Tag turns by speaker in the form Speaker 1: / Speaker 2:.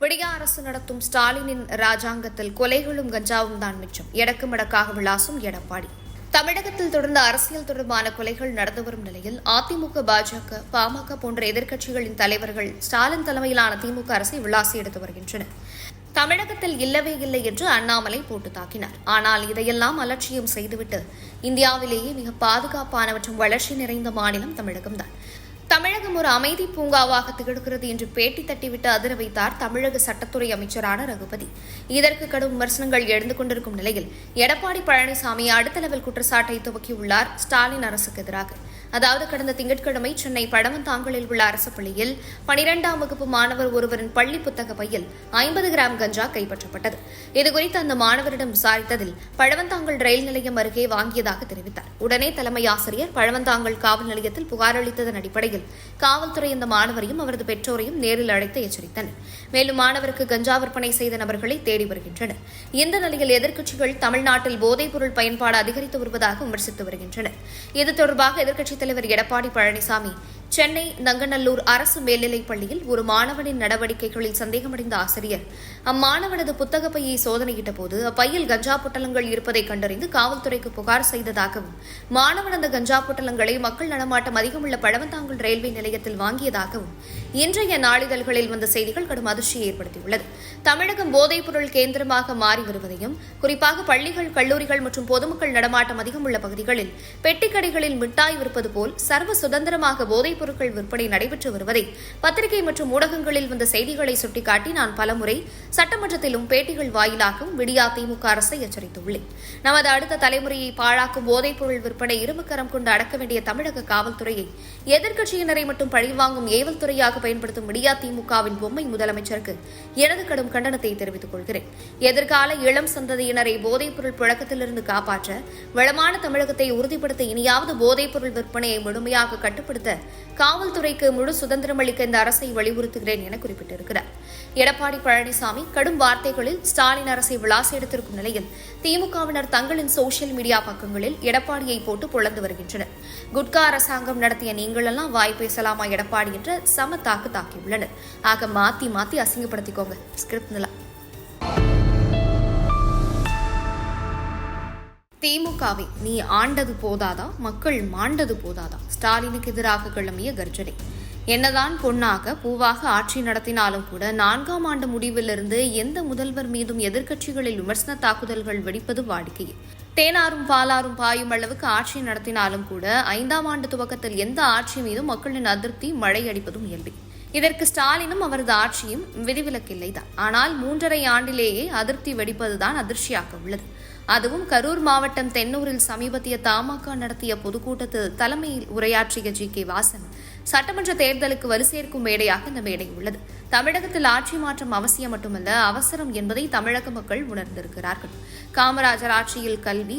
Speaker 1: விடிய அரசு நடத்தும் ஸ்டாலினின் ராஜாங்கத்தில் கொலைகளும் கஞ்சாவும் தான் மிச்சம். எடக்கு மடக்காக விளாசும் எடப்பாடி. தமிழகத்தில் தொடர்ந்து அரசியல் தொடர்பான கொலைகள் நடந்து வரும் நிலையில் அதிமுக பாஜக பாமக போன்ற எதிர்க்கட்சிகளின் தலைவர்கள் ஸ்டாலின் தலைமையிலான திமுக அரசை விளாசி எடுத்து வருகின்றனர். தமிழகத்தில் இல்லவே இல்லை என்று அண்ணாமலை போட்டு தாக்கினார். ஆனால் இதையெல்லாம் அலட்சியம் செய்துவிட்டு இந்தியாவிலேயே மிக பாதுகாப்பான மற்றும் வளர்ச்சி நிறைந்த மாநிலம் தமிழகம்தான். தமிழகம் ஒரு அமைதி பூங்காவாக திகழ்கிறது என்று பேட்டி தட்டிவிட்டு அதிர வைத்தார் தமிழக சட்டத்துறை அமைச்சரான ரகுபதி. இதற்கு கடும் விமர்சனங்கள் எழுந்து கொண்டிருக்கும் நிலையில் எடப்பாடி பழனிசாமி அடுத்த லெவல் குற்றச்சாட்டை துவக்கியுள்ளார் ஸ்டாலின் அரசுக்கு எதிராக. அதாவது கடந்த திங்கட்கிழமை சென்னை பழவந்தாங்கலில் உள்ள அரசு பள்ளியில் பனிரெண்டாம் வகுப்பு மாணவர் ஒருவரின் பள்ளி புத்தக பையில் ஐம்பது கிராம் கஞ்சா கைப்பற்றப்பட்டது. இதுகுறித்து அந்த மாணவரிடம் விசாரித்ததில் பழவந்தாங்கல் ரயில் நிலையம் அருகே வாங்கியதாக தெரிவித்தார். உடனே தலைமை ஆசிரியர் பழவந்தாங்கல் காவல் நிலையத்தில் புகார் அளித்ததன் அடிப்படையில் காவல்துறை இந்த மாணவரையும் அவரது பெற்றோரையும் நேரில் அழைத்து எச்சரித்தனர். மேலும் மாணவருக்கு கஞ்சா விற்பனை செய்த நபர்களை தேடி வருகின்றனர். இந்த நிலையில் எதிர்க்கட்சிகள் தமிழ்நாட்டில் போதைப்பொருள் பயன்பாடு அதிகரித்து வருவதாக விமர்சித்து வருகின்றனர். இது தொடர்பாக எதிர்க்கட்சித் தலைவர் எடப்பாடி பழனிசாமி சென்னை நங்கநல்லூர் அரசு மேல்நிலைப் பள்ளியில் ஒரு மாணவனின் நடவடிக்கைகளில் சந்தேகமடைந்த ஆசிரியர். அம்மாணவனது புத்தக பையை சோதனையிட்ட போது அப்பையில் கஞ்சா பொட்டலங்கள் இருப்பதை கண்டறிந்து காவல்துறைக்கு புகார் செய்ததாகவும் மாணவன் அந்த கஞ்சா பொட்டலங்களை மக்கள் நடமாட்டம் அதிகமுள்ள பழவந்தாங்கல் ரயில்வே நிலையத்தில் வாங்கியதாகவும் இன்றைய நாளிதழ்களில் வந்த செய்திகள் கடும் அதிர்ச்சியை ஏற்படுத்தியுள்ளது. தமிழகம் போதைப்பொருள் கேந்திரமாக மாறி வருவதையும் குறிப்பாக பள்ளிகள் கல்லூரிகள் மற்றும் பொதுமக்கள் நடமாட்டம் அதிகம் உள்ள பகுதிகளில் பெட்டிக்கடைகளில் மிட்டாய் விற்பது போல் சர்வ சுதந்திரமாக போதைப் பொருட்கள் விற்பனை நடைபெற்று வருவதை பத்திரிகை மற்றும் ஊடகங்களில் வந்த செய்திகளை சுட்டிக்காட்டி நான் பலமுறை சட்டமன்றத்திலும் பேட்டிகள் வாயிலாகவும் விடியா திமுக அரசை எச்சரித்துள்ளேன். நமது அடுத்த தலைமுறையை பாழாக்கும் போதைப் பொருள் விற்பனை இரும்புக்கரம் கொண்டு அடக்க வேண்டிய தமிழக காவல்துறையை எதிர்க்கட்சியினரை மட்டும் பழிவாங்கும் ஏவல் துறையாக பயன்படுத்தும் விடியா திமுகவின் பொம்மை முதலமைச்சருக்கு எனது கடும் கண்டனத்தை தெரிவித்துக் கொள்கிறேன். எதிர்கால இளம் சந்ததியினரை போதைப் பொருள் புழக்கத்திலிருந்து காப்பாற்ற வளமான தமிழகத்தை உறுதிப்படுத்த இனியாவது போதைப் பொருள் விற்பனையை முழுமையாக கட்டுப்படுத்த காவல்துறைக்கு முழு சுதந்திரம் அளிக்க இந்த அரசை வலியுறுத்துகிறேன் என குறிப்பிட்டிருக்கிறார். எடப்பாடி பழனிசாமி கடும் வார்த்தைகளில் ஸ்டாலின் அரசை விளாசி எடுத்திருக்கும் நிலையில் திமுகவினர் தங்களின் சோசியல் மீடியா பக்கங்களில் எடப்பாடியை போட்டு பொழந்து வருகின்றனர். குட்கா அரசாங்கம் நடத்திய நீங்களெல்லாம் வாய் பேசலாமா எடப்பாடி என்ற சம தாக்கு தாக்கியுள்ளனர் ஆக மாத்தி மாத்தி அசிங்கப்படுத்திக்கோங்க. ஸ்கிரிப்ட் திமுகவை நீ ஆண்டது போதாதா? மக்கள் மாண்டது போதாதா? ஸ்டாலினுக்கு எதிராக கிளம்பிய கர்ஜனை. என்னதான் பொன்னாக பூவாக ஆட்சி நடத்தினாலும் கூட நான்காம் ஆண்டு முடிவிலிருந்து எந்த முதல்வர் மீதும் எதிர்க்கட்சிகளில் விமர்சன தாக்குதல்கள் வெடிப்பது வாடிக்கை தேனாரும் பாலாரும் பாயும் அளவுக்கு ஆட்சி நடத்தினாலும் கூட ஐந்தாம் ஆண்டு துவக்கத்தில் எந்த ஆட்சி மீதும் மக்களின் அதிருப்தி மழையடிப்பதும் இயல்பு. இதற்கு ஸ்டாலினும் அவரது ஆட்சியும் விதிவிலக்கில்லைதான். ஆனால் மூன்றரை ஆண்டிலேயே அதிருப்தி வெடிப்பதுதான் அதிர்ச்சியாக உள்ளது. அதுவும் கரூர் மாவட்டம் தென்னூரில் சமீபத்திய தமாக நடத்திய பொதுக்கூட்டத்தில் தலைமையில் உரையாற்றிய ஜி கே வாசன் சட்டமன்ற தேர்தலுக்கு வலுசேர்க்கும் மேடையாக இந்த மேடை உள்ளது. தமிழகத்தில் ஆட்சி மாற்றம் அவசியம் மட்டுமல்ல அவசரம் என்பதை தமிழக மக்கள் உணர்ந்திருக்கிறார்கள். காமராஜர் ஆட்சியில் கல்வி